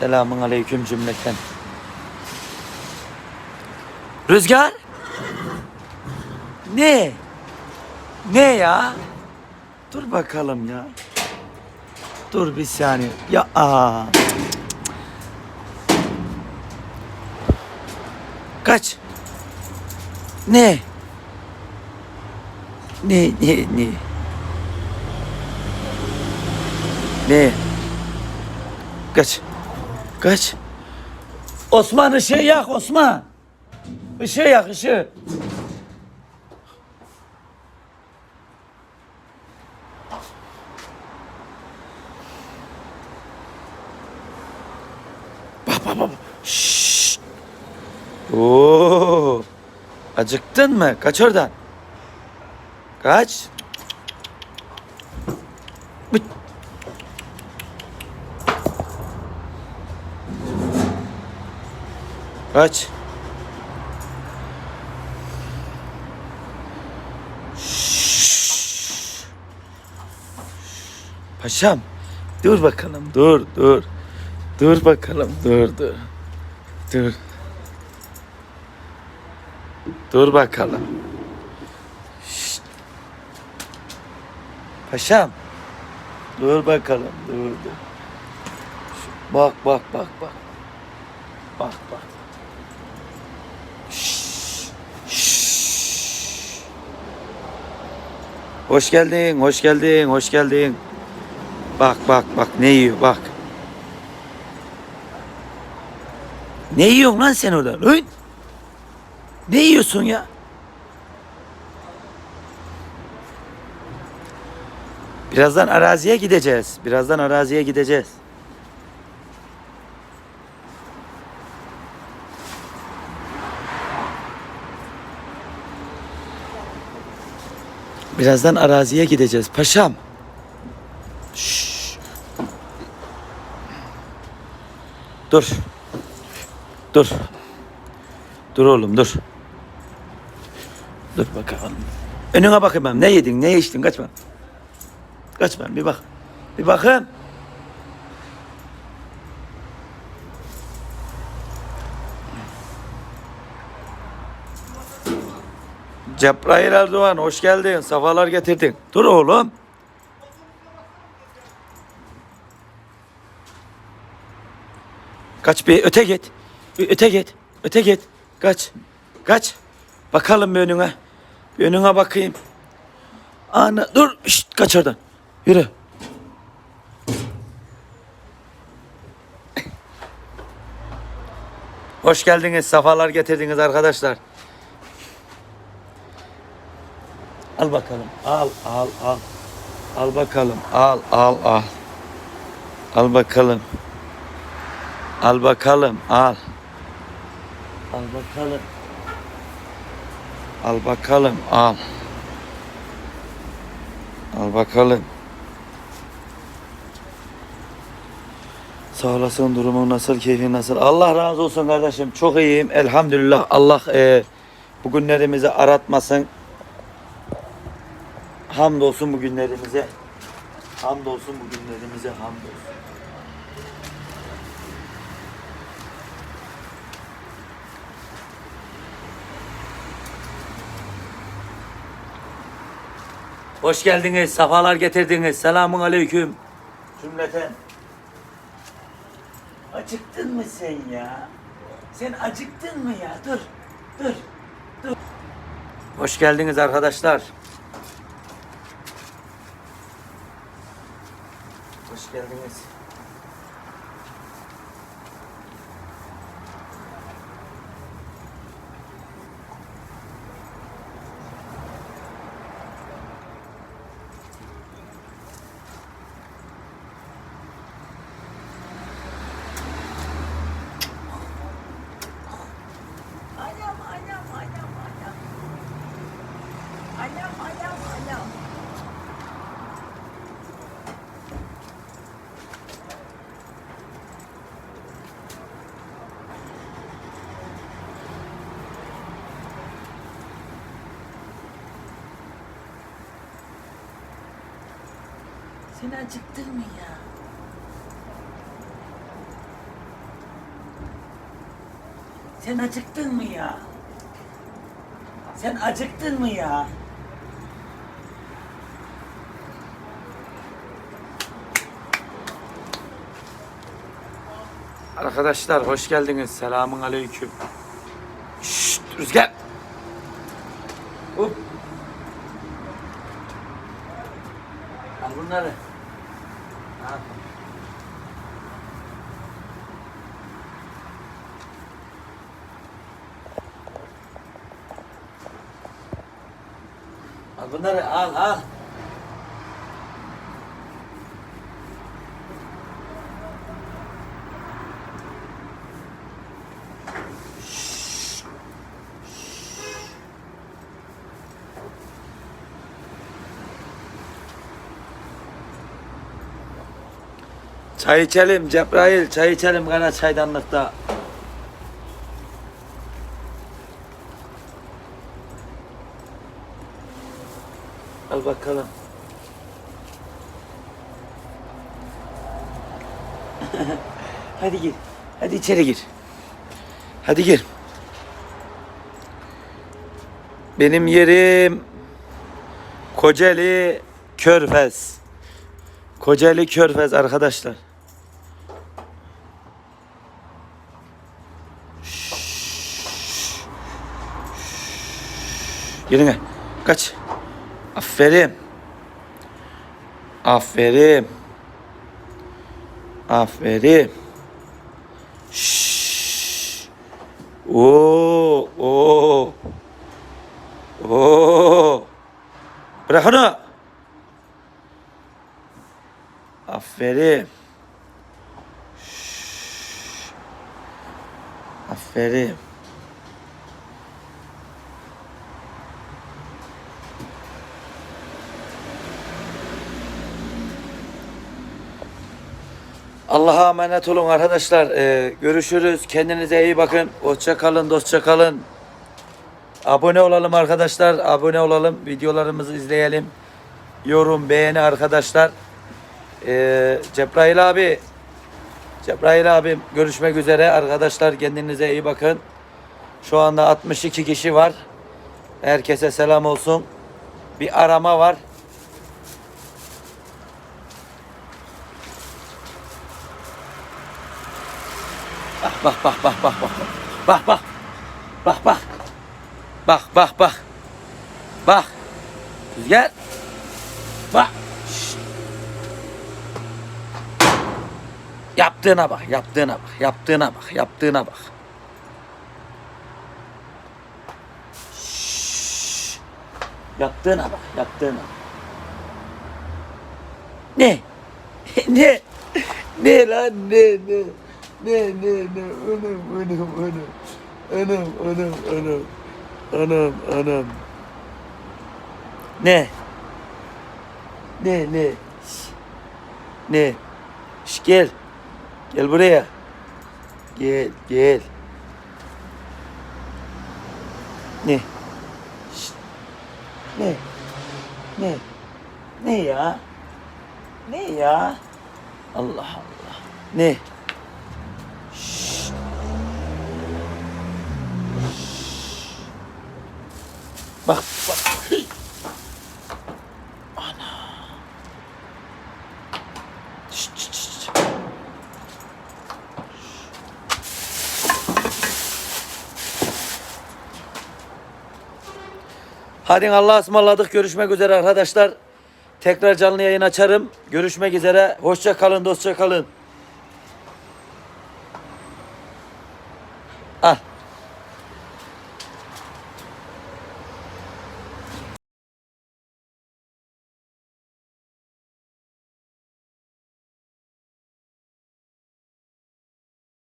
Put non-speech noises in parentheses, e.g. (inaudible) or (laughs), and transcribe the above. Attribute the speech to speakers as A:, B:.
A: Selamun aleyküm cümleten. Rüzgar? Ne? Ne ya? Dur bakalım ya. Dur bir saniye. Ya aa. Kaç. Ne? Ne ne ne? Ne? Kaç. Kaç. Osman ışığı yak Osman. Işığı yak ışığı. Bak bak bak. Şşş. Oo. Acıktın mı? Kaç oradan. Kaç. Şşş. Paşam. Dur bakalım. Dur dur. Dur bakalım. Dur dur. Dur. Dur bakalım. Şşt. Paşam. Dur bakalım. Dur dur. Bak bak bak bak. Bak bak. Şşş. Şşş. Hoş geldin, hoş geldin, hoş geldin. Bak bak bak ne yiyor bak. Ne yiyorsun lan sen orada? Lan? Ne yiyorsun ya? Birazdan araziye gideceğiz. Birazdan araziye gideceğiz. Birazdan araziye gideceğiz paşam. Şşş. Dur. Dur. Dur oğlum dur. Dur bakalım. Önüne bakayım ne yedin ne içtin kaçma. Kaçma bir bak. Bir bakayım. Cebrail Erdoğan hoş geldin. Safalar getirdin. Dur oğlum. Kaç bir öte git. Öte git. Öte git. Kaç. Kaç. Bakalım bir önüne. Bir önüne bakayım. Ana dur. Şşt, kaç oradan. Yürü. Hoş geldiniz. Safalar getirdiniz arkadaşlar. Al bakalım. Al, al, al. Al bakalım. Al, al, al. Al bakalım. Al bakalım. Al. Al bakalım. Al bakalım. Al. Al bakalım. Sağ olasın durumun nasıl, keyfin nasıl? Allah razı olsun kardeşim. Çok iyiyim. Elhamdülillah. Allah e, bugünlerimizi aratmasın. Hamdolsun bugünlerimize. Hamdolsun bugünlerimize. Hamdolsun. Hoş geldiniz. Safalar getirdiniz. Selamun aleyküm. Cümleten. Acıktın mı sen ya? Sen acıktın mı ya? Dur. Dur. Dur. Hoş geldiniz arkadaşlar. Hoş geldiniz.
B: Anam anam anam anam. Anam anam anam. Sen acıktın mı ya?
A: Sen acıktın mı ya? Sen acıktın mı ya? Arkadaşlar hoş geldiniz. Selamun aleyküm. Şşt Rüzgar. Hop. Al bunları. Al. Al bunları al al. Çay içelim Cebrail, çay içelim kara çaydanlıkta. Al bakalım. (laughs) Hadi gir. Hadi içeri gir. Hadi gir. Benim yerim Kocaeli Körfez. Kocaeli Körfez arkadaşlar. Yerine kaç. Aferin. Aferin. Aferin. Şşş. Oo, oo. Oo. Bırak onu. Aferin. Şşş. Aferin. Allah'a emanet olun arkadaşlar. Ee, görüşürüz. Kendinize iyi bakın. Hoşça kalın, dostça kalın. Abone olalım arkadaşlar. Abone olalım. Videolarımızı izleyelim. Yorum, beğeni arkadaşlar. Ee, Cebrail abi. Cebrail abim görüşmek üzere. Arkadaşlar kendinize iyi bakın. Şu anda 62 kişi var. Herkese selam olsun. Bir arama var. Bak bak bak bak bak bak. Bak bak. Bak bak. Bak bak bak. Rüzgar. Bak. Şşt. Yaptığına bak, yaptığına bak, yaptığına bak, yaptığına bak. Şşş. Yaptığına bak, yaptığına bak. Ne? (laughs) ne? Ne lan ne ne? Ne ne ne? Anam anam anam. Anam anam anam. Anam anam. Ne? Ne ne? Şş. Ne? Şş, gel. Gel buraya. Gel gel. Ne? Şşt. Ne? Ne? Ne ya? Ne ya? Allah Allah. Ne? Bak bak. Ana. Şşt, şşt, şşt. Hadi Allah'a ısmarladık. Görüşmek üzere arkadaşlar. Tekrar canlı yayın açarım. Görüşmek üzere. Hoşça kalın, dostça kalın. Al.